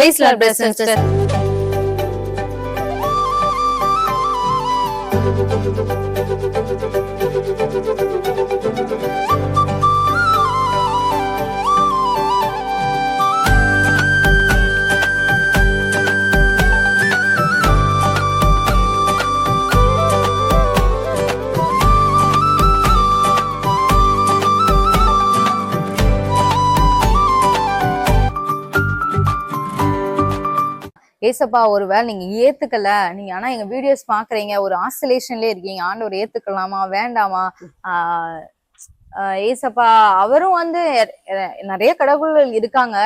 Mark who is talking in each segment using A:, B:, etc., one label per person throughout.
A: Praise lord bless sister Thank you.
B: ஏசப்பா ஒருவேளை நீங்க ஏத்துக்கல. நீங்க ஆனா எங்க வீடியோஸ் பாக்குறீங்க ஒரு ஆசோலேஷன்லயே இருக்கீங்க. ஆண்டவர் ஏத்துக்கலாமா வேண்டாமா? ஏசப்பா அவரும் வந்து நிறைய கடவுள்கள் இருக்காங்க.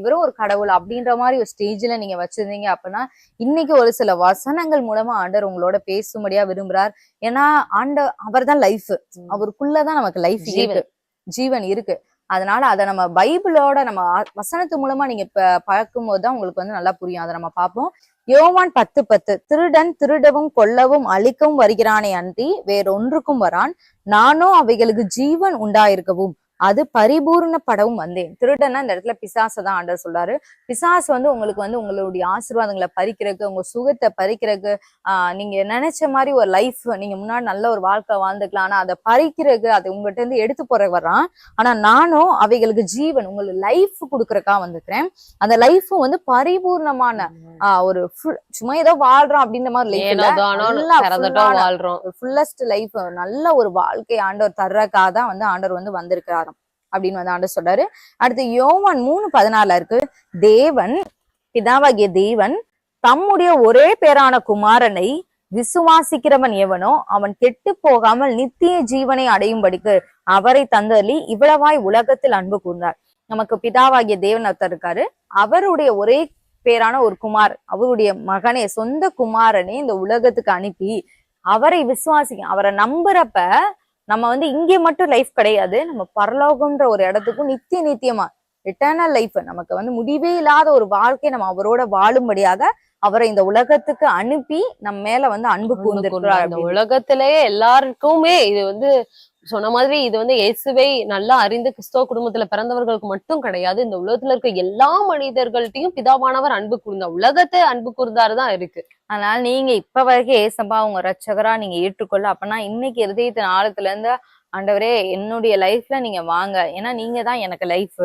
B: இவரும் ஒரு கடவுள் அப்படின்ற மாதிரி ஒரு ஸ்டேஜ்ல நீங்க வச்சிருந்தீங்க அப்படின்னா இன்னைக்கு ஒரு சில வசனங்கள் மூலமா ஆண்டவர் உங்களோட பேசும்படியா விரும்புறார். ஏன்னா ஆண்ட அவர்தான் லைஃப் அவருக்குள்ளதான் நமக்கு லைஃப். இருக்கு. ஜீவன் இருக்கு. அதனால அதை நம்ம பைபிளோட நம்ம வசனத்து மூலமா நீங்க இப்ப பார்க்கும் தான் உங்களுக்கு வந்து நல்லா புரியும். அதை நம்ம பார்ப்போம். யோவான் பத்து பத்து திருடன் திருடவும் கொல்லவும் அழிக்கவும் வருகிறானே அன்றி வேறொன்றுக்கும் வரான். நானோ அவைகளுக்கு ஜீவன் உண்டாயிருக்கவும். அது பரிபூர்ணப்படவும் வந்தேன் திருடன்னா இந்த இடத்துல பிசாசை தான் ஆண்டவர் சொல்றாரு. பிசாசு வந்து உங்களுக்கு வந்து உங்களுடைய ஆசீர்வாதங்களை பறிக்கிறதுக்கு உங்க சுகத்தை பறிக்கிறதுக்கு ஆஹ் நீங்க நினைச்ச மாதிரி ஒரு லைஃப் நீங்க முன்னாடி நல்ல ஒரு வாழ்க்கை வாழ்ந்துக்கலாம். ஆனா அதை பறிக்கிறதுக்கு அதை உங்கள்கிட்ட இருந்து எடுத்து போற வர்றான் ஆனா நானும் அவைகளுக்கு ஜீவன் உங்களுக்கு லைஃப் கொடுக்கறக்கா வந்துக்கிறேன் அந்த லைஃப்பும் வந்து பரிபூர்ணமான ஆஹ் ஒரு சும்மா ஏதோ வாழ்றோம் அப்படின்ற மாதிரி லைஃப் ஃபுல்லஸ்ட் லைஃப் நல்ல ஒரு வாழ்க்கை ஆண்டவர் தர்றக்காக தான் வந்து ஆண்டவர் வந்து வந்திருக்கிறாராம் அப்படின்னு வந்து ஆண்டு சொல்றாரு. அடுத்து யோவான் மூணு பதினாலுல இருக்கு தேவன் பிதாவாகிய தேவன் தம்முடைய ஒரே பேரான குமாரனை விசுவாசிக்கிறவன் எவனோ அவன் கெட்டு போகாமல் நித்திய ஜீவனை அடையும்படிக்கு அவரை தந்தள்ளி இவ்வளவாய் உலகத்தில் அன்பு கூர்ந்தார். நமக்கு பிதாவாகிய தேவன் ஒருத்தர் இருக்காரு. அவருடைய ஒரே பேரான ஒரு குமார் அவருடைய மகனே சொந்த குமாரனே இந்த உலகத்துக்கு அனுப்பி அவரை விசுவாசிக்க அவரை நம்புறப்ப நம்ம வந்து இங்கே மட்டும் லைஃப் கிடையாது. நம்ம பரலோகம்ன்ற ஒரு இடத்துக்கும் நித்திய நித்தியமா ரிட்டர்னல் லைஃப் நமக்கு வந்து முடிவே இல்லாத ஒரு வாழ்க்கை நம்ம அவரோட வாழும்படியாக அவரை இந்த உலகத்துக்கு அனுப்பி நம்ம மேல வந்து அன்பு கூர்ந்திருக்கிறார்
A: உலகத்திலேயே எல்லாருக்குமே இது வந்து சொன்ன மாதிரி இது வந்து இயேசுவை நல்லா அறிந்து கிறிஸ்தவ குடும்பத்துல பிறந்தவர்களுக்கு மட்டும் கிடையாது. இந்த உலகத்துல இருக்க எல்லா மனிதர்கள்ட்டையும் பிதாவானவர் அன்பு கூர்ந்தா உலகத்தை அன்பு கூர்ந்தாரு தான் இருக்கு.
B: அதனால நீங்க இப்ப வரைக்கும் ஏசப்பா உங்க ரட்சகரா நீங்க ஏற்றுக்கொள்ள. அப்பனா இன்னைக்கு இருதயத்தின் ஆழத்துல இருந்து ஆண்டவரே என்னுடைய லைஃப்ல நீங்க வாங்க. ஏன்னா நீங்க தான் எனக்கு லைஃப்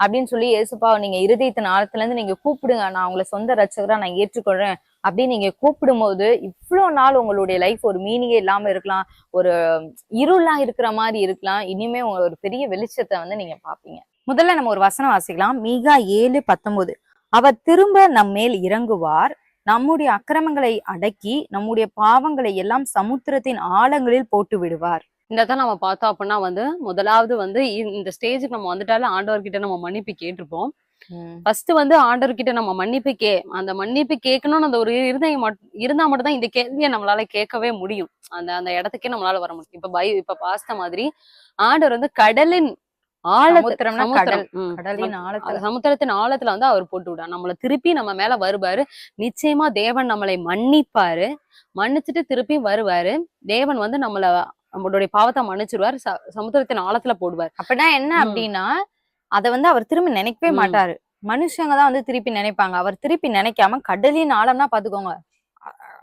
B: அப்படின்னு சொல்லி ஏசுப்பா நீங்க இருதயத்தின் ஆழத்துல இருந்து நீங்க கூப்பிடுங்க. நான் உங்களை சொந்த ரட்சகரா நான் ஏற்றுக்கொள்றேன். அப்படின்னு நீங்க கூப்பிடும் போது இவ்வளோ நாள் உங்களுடைய லைஃப் ஒரு மீனிங்கே இல்லாம இருக்கலாம் ஒரு இருளா இருக்கிற மாதிரி இருக்கலாம். இனிமே உங்க ஒரு பெரிய வெளிச்சத்தை வந்து நீங்க பாப்பீங்க முதல்ல நம்ம ஒரு வசனம் வாசிக்கலாம். மீகா ஏழு பத்தொன்பது. அவர் திரும்ப நம் மேல் இறங்குவார். நம்முடைய அக்கிரமங்களை அடக்கி நம்முடைய பாவங்களை எல்லாம் சமுத்திரத்தின் ஆழங்களில் போட்டு விடுவார்.
A: இந்ததான் நம்ம பார்த்தோம் அப்படின்னா வந்து முதலாவது வந்து இந்த ஸ்டேஜுக்கு நம்ம வந்துட்டாலும் ஆண்டவர்கிட்ட நம்ம மன்னிப்பு கேட்டிருப்போம். ஃபர்ஸ்ட் வந்து ஆண்டவர்கிட்ட நம்ம மன்னிப்பு கே அந்த மன்னிப்பு கேட்கணும்னு அந்த ஒரு இருதயம் மட்- இருந்தா மட்டும் தான் இந்த கேள்வியை நம்மளால கேட்கவே முடியும். அந்த அந்த இடத்துக்கே நம்மளால வர முடியும். இப்ப பை இப்ப பாஸ்த மாதிரி ஆண்டவர் வந்து கடலின் சமுத்திரத்தின் ஆழத்துல வந்து அவர் போட்டு விடார் நம்மள திருப்பி நம்ம மேல வருவாரு. நிச்சயமா தேவன் நம்மளை மன்னிப்பாரு. மன்னிச்சுட்டு திருப்பி வருவாரு. தேவன் வந்து நம்மள நம்மளுடைய பாவத்தை மன்னிச்சிருவாரு. சமுத்திரத்தின் ஆழத்துல போடுவார்.
B: அப்படின்னா என்ன. அப்படின்னா அத வந்து அவர் திரும்பி நினைக்கவே. மாட்டாரு. மனுஷங்க தான் வந்து திருப்பி நினைப்பாங்க. அவர் திருப்பி நினைக்காம கடலின் ஆழம்னா பாத்துக்கோங்க.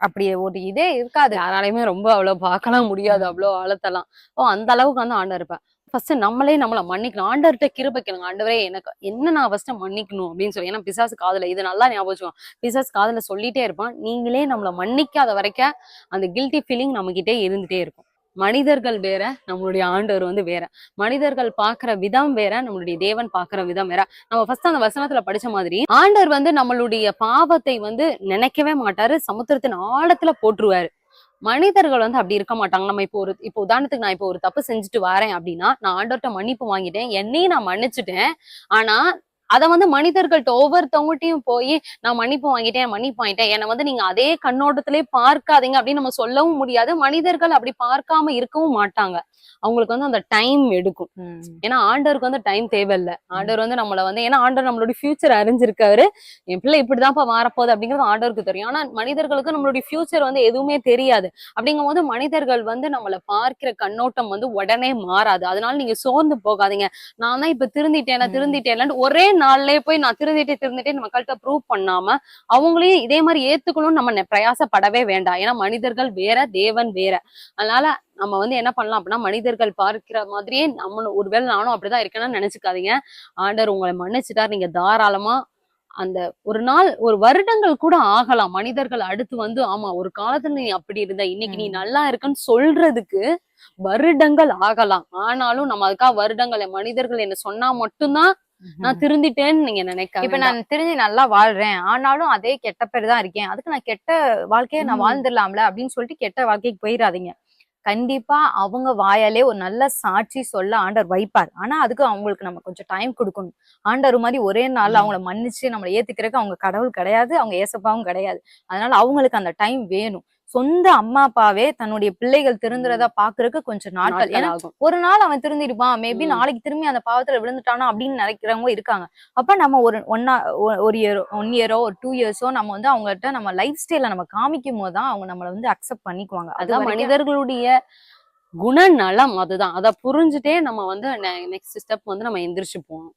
B: அப்படி ஒரு இதே இருக்காது.
A: யாராலையுமே ரொம்ப அவ்வளவு பார்க்கலாம் முடியாது. அவ்வளவு ஆழத்தெல்லாம். ஓ அந்த அளவுக்கு வந்து ஆண்டவர் இருப்பேன் ஃபர்ஸ்ட் நம்மளே நம்மள மன்னிக்கணும். ஆண்டவர்கிட்ட கிருபை கேளுங்க ஆண்டவரே எனக்கு என்ன நான் ஃபர்ஸ்ட் மன்னிக்கணும் அப்படின்னு சொல்லி. ஏன்னா பிசாசு காதுல இது நல்லா ஞாபகம். பிசாசு காதுல சொல்லிட்டே இருப்பான். நீங்களே நம்மள மன்னிக்காத வரைக்கும் அந்த கில்ட்டி ஃபீலிங் நம்ம கிட்டே இருந்துட்டே இருக்கும். மனிதர்கள் வேற நம்மளுடைய ஆண்டவர் வந்து வேற. மனிதர்கள் பாக்குற விதம் வேற நம்மளுடைய தேவன் பாக்குற விதம் வேற. நம்ம ஃபர்ஸ்ட் அந்த வசனத்துல படிச்ச மாதிரி ஆண்டவர் வந்து நம்மளுடைய பாவத்தை வந்து நினைக்கவே மாட்டாரு சமுத்திரத்தின் ஆழத்துல போட்டுருவாரு மனிதர்கள் வந்து அப்படி இருக்க மாட்டாங்க. நம்ம இப்போ ஒரு இப்போ உதாரணத்துக்கு நான் இப்போ ஒரு தப்பு செஞ்சுட்டு வரேன் அப்படின்னா நான் ஆண்டவர்கிட்ட மன்னிப்பு வாங்கிட்டேன். என்னையும் நான் மன்னிச்சுட்டேன். ஆனா அத வந்து மனிதர்கள்ட்ட ஒவ்வொருத்தவங்ககிட்டயும் போய் நான் மன்னிப்பு வாங்கிட்டேன் மன்னிப்பு வாங்கிட்டேன். என்னை வந்து நீங்க அதே கண்ணோட்டத்திலே பார்க்காதீங்க அப்படின்னு நம்ம சொல்லவும் முடியாது. மனிதர்கள் அப்படி பார்க்காம இருக்கவும் மாட்டாங்க. அவங்களுக்கு வந்து அந்த டைம் எடுக்கும். ஏன்னா ஆண்டவருக்கு வந்து டைம் தேவையில்ல. ஆண்டவர் வந்து நம்மள வந்து ஏன்னா ஆண்டவர் நம்மளுடைய ஃபியூச்சர் அறிஞ்சிருக்காரு. என் பிள்ளை இப்படிதான்ப்பா மாறப்போகுது அப்படிங்கிறது ஆண்டவருக்கு தெரியும். ஆனா மனிதர்களுக்கு நம்மளுடைய ஃபியூச்சர் வந்து எதுவுமே தெரியாது. அப்படிங்கும் போது மனிதர்கள் வந்து நம்மள பார்க்கிற கண்ணோட்டம் வந்து உடனே மாறாது. அதனால நீங்க சோர்ந்து போகாதீங்க. நான் தான் இப்ப திருந்திட்டேன். திருந்திட்டேன் ஒரே நாள்லயே போய் நான் திருந்திட்டே திருந்திட்டே மக்கள்கிட்ட ப்ரூவ் பண்ணாம அவங்களையும் இதே மாதிரி ஏத்துக்கணும்னு நம்ம பிரயாசப்படவே வேண்டாம். ஏன்னா மனிதர்கள் வேற தேவன் வேற. அதனால நம்ம வந்து என்ன பண்ணலாம் அப்படின்னா மனிதர்கள் பார்க்கிற மாதிரியே நம்ம ஒருவேளை நானும் அப்படிதான் இருக்கேன்னு நினைச்சுக்காதீங்க. ஆண்டவர் உங்களை மன்னிச்சுட்டார். நீங்க தாராளமா அந்த ஒரு நாள் ஒரு வருடங்கள் கூட ஆகலாம். மனிதர்கள் அடுத்து வந்து ஆமா ஒரு காலத்துல நீ அப்படி இருந்த இன்னைக்கு நீ. நல்லா இருக்கன்னு சொல்றதுக்கு வருடங்கள் ஆகலாம். ஆனாலும் நம்ம அதுக்காக வருடங்கள் மனிதர்கள் என்ன சொன்னா மட்டும்தான் நான் திருந்திட்டேன்னு நீங்க நினைக்க
B: இப்ப நான் தெரிஞ்சு நல்லா வாழ்றேன். ஆனாலும் அதே கெட்ட பேர் தான் இருக்கேன். அதுக்கு நான் கெட்ட வாழ்க்கையை நான். வாழ்ந்துடலாம்ல அப்படின்னு சொல்லிட்டு கெட்ட வாழ்க்கைக்கு போயிடாதீங்க கண்டிப்பா அவங்க வாயாலே ஒரு நல்ல சாட்சி சொல்ல ஆண்டவர் வைப்பார். ஆனா அதுக்கு அவங்களுக்கு நம்ம கொஞ்சம் டைம் கொடுக்கணும். ஆண்டவர் மாதிரி ஒரே நாள்ல. அவங்கள மன்னிச்சு நம்மளை ஏத்துக்கிறதுக்கு அவங்க கடவுள் கிடையாது அவங்க ஏசப்பாவும் கிடையாது. அதனால அவங்களுக்கு அந்த டைம் வேணும். சொந்த அம்மா அப்பாவே தன்னுடைய பிள்ளைகள் திருந்துறதா பாக்குறதுக்கு கொஞ்சம் நாட்கள். ஏன்னா ஒரு நாள் அவன் திருந்திருப்பான் மேபி. நாளைக்கு திரும்பி அந்த பாவத்துல விழுந்துட்டானா அப்படின்னு நினைக்கிறவங்க இருக்காங்க. அப்ப நம்ம ஒரு ஒன்னா ஒரு இயர் ஒன் இயரோ ஒரு டூ இயர்ஸோ நம்ம வந்து அவங்ககிட்ட நம்ம லைஃப் ஸ்டைல நம்ம காமிக்கும் போது தான் அவங்க நம்மள வந்து அக்செப்ட் பண்ணிக்குவாங்க. அது
A: அதான்
B: வரைக்கும்
A: மனிதர்களுடைய குணநலம் அதுதான். அத புரிஞ்சுட்டே நம்ம வந்து நெக்ஸ்ட் ஸ்டெப் வந்து நம்ம எந்திரிச்சு போகணும்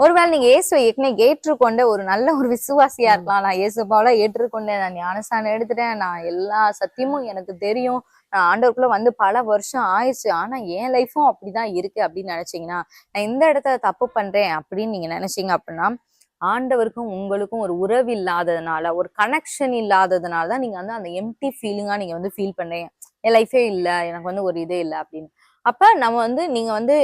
B: ஒருவேளை நீங்க இயேசுவை ஏற்கனவே ஏற்றுக்கொண்ட ஒரு நல்ல ஒரு விசுவாசியா இருக்கலாம். நான் இயேசுபாவில ஏற்றுக்கொண்டேன். நான் ஞானஸ்தானம் எடுத்துட்டேன். நான் எல்லா சத்தியமும் எனக்கு தெரியும். நான் ஆண்டவருக்குள்ள வந்து பல வருஷம் ஆயிடுச்சு. ஆனா என் லைஃபும் அப்படிதான் இருக்கு அப்படின்னு நினைச்சீங்கன்னா நான் இந்த இடத்துல தப்பு பண்றேன் அப்படின்னு நீங்க நினைச்சீங்க அப்படின்னா ஆண்டவருக்கும் உங்களுக்கும் ஒரு உறவு இல்லாததுனால ஒரு கனெக்ஷன் இல்லாததுனால தான் நீங்க வந்து அந்த எம்டி ஃபீலிங்கா நீங்க வந்து ஃபீல் பண்றீங்க. என் லைஃபே இல்லை. எனக்கு வந்து ஒரு இதே இல்லை அப்படின்னு. அப்ப நம்ம வந்து நீங்க வந்து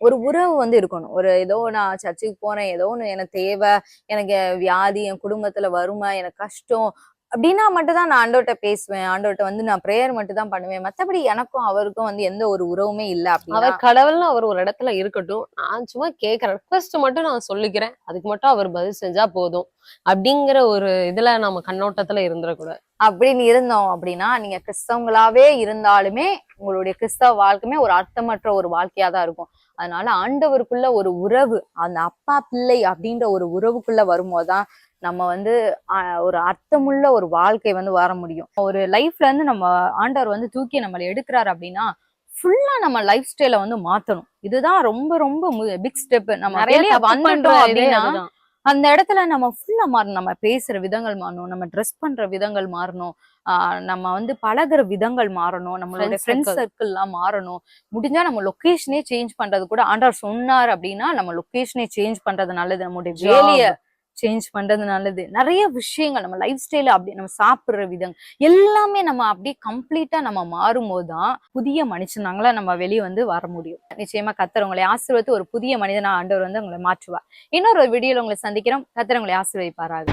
B: ஒரு உறவு வந்து இருக்கணும். ஒரு ஏதோ நான் சர்ச்சுக்கு போறேன் ஏதோ ஒன்று எனக்கு தேவை எனக்கு வியாதி என் குடும்பத்துல வறுமை எனக்கு கஷ்டம் அப்படின்னா மட்டும் தான் நான் ஆண்டவர்கிட்ட பேசுவேன். ஆண்டவர்கிட்ட வந்து நான் ப்ரேயர் மட்டும் தான் பண்ணுவேன். மத்தபடி எனக்கும் அவருக்கும் வந்து எந்த ஒரு உறவுமே இல்லை
C: அவர் கடவுள்னு அவர் ஒரு இடத்துல இருக்கட்டும். நான் சும்மா கேட்கறேன் ரெக்வஸ்ட் மட்டும் நான் சொல்லிக்கிறேன். அதுக்கு மட்டும் அவர் பதில் செஞ்சா போதும். அப்படிங்கிற ஒரு இதுல நம்ம கண்ணோட்டத்துல இருந்துடக்கூடாது
B: அப்படின்னு இருந்தோம் அப்படின்னா நீங்க கிறிஸ்தவங்களாவே இருந்தாலுமே உங்களுடைய கிறிஸ்தவ வாழ்க்கையுமே ஒரு அர்த்தமற்ற ஒரு வாழ்க்கையா தான் இருக்கும். அதனால ஆண்டவருக்குள்ள ஒரு உறவு அந்த அப்பா பிள்ளை அப்படின்ற ஒரு உறவுக்குள்ள வரும்போதுதான் நம்ம வந்து ஒரு அர்த்தமுள்ள ஒரு வாழ்க்கை வந்து வர முடியும். ஒரு லைஃப்ல இருந்து நம்ம ஆண்டவர் வந்து தூக்கி நம்மளை எடுக்கிறாரு அப்படின்னா ஃபுல்லா நம்ம லைஃப் ஸ்டைல வந்து மாத்தணும். இதுதான் ரொம்ப ரொம்ப பிக் ஸ்டெப் நம்ம
C: நிறைய
B: வந்துட்டோம் அப்படின்னா. அந்த இடத்துல நம்ம ஃபுல்லா மாறணும். நம்ம பேசுற விதங்கள் மாறணும். நம்ம ட்ரெஸ் பண்ற விதங்கள் மாறணும். ஆஹ் நம்ம வந்து பழகுற விதங்கள் மாறணும். நம்மளோட ஃப்ரெண்ட்ஸ். சர்க்கிள்லாம் மாறணும். முடிஞ்சா நம்ம லொகேஷனே சேஞ்ச் பண்றது கூட ஆண்டவர் சொன்னார் அப்படின்னா நம்ம லொகேஷனே சேஞ்ச் பண்றது நல்லது. நம்மளுடைய. வேலைய சேஞ்ச் பண்றது நல்லது. நிறைய விஷயங்கள் நம்ம லைஃப் ஸ்டைல அப்படி நம்ம சாப்பிடுற விதம் எல்லாமே நம்ம அப்படியே கம்ப்ளீட்டா நம்ம மாறும்போது தான் புதிய மனுஷனாங்களா நம்ம வெளியே வந்து வர முடியும். நிச்சயமா கத்துறவங்களை ஆசீர்வத்து ஒரு புதிய மனிதனா ஆண்டவர் வந்து உங்களை மாற்றுவார். இன்னொரு வீடியோல உங்களை சந்திக்கிறோம். கத்தர் உங்களை ஆசீர்வதிப்பாராக.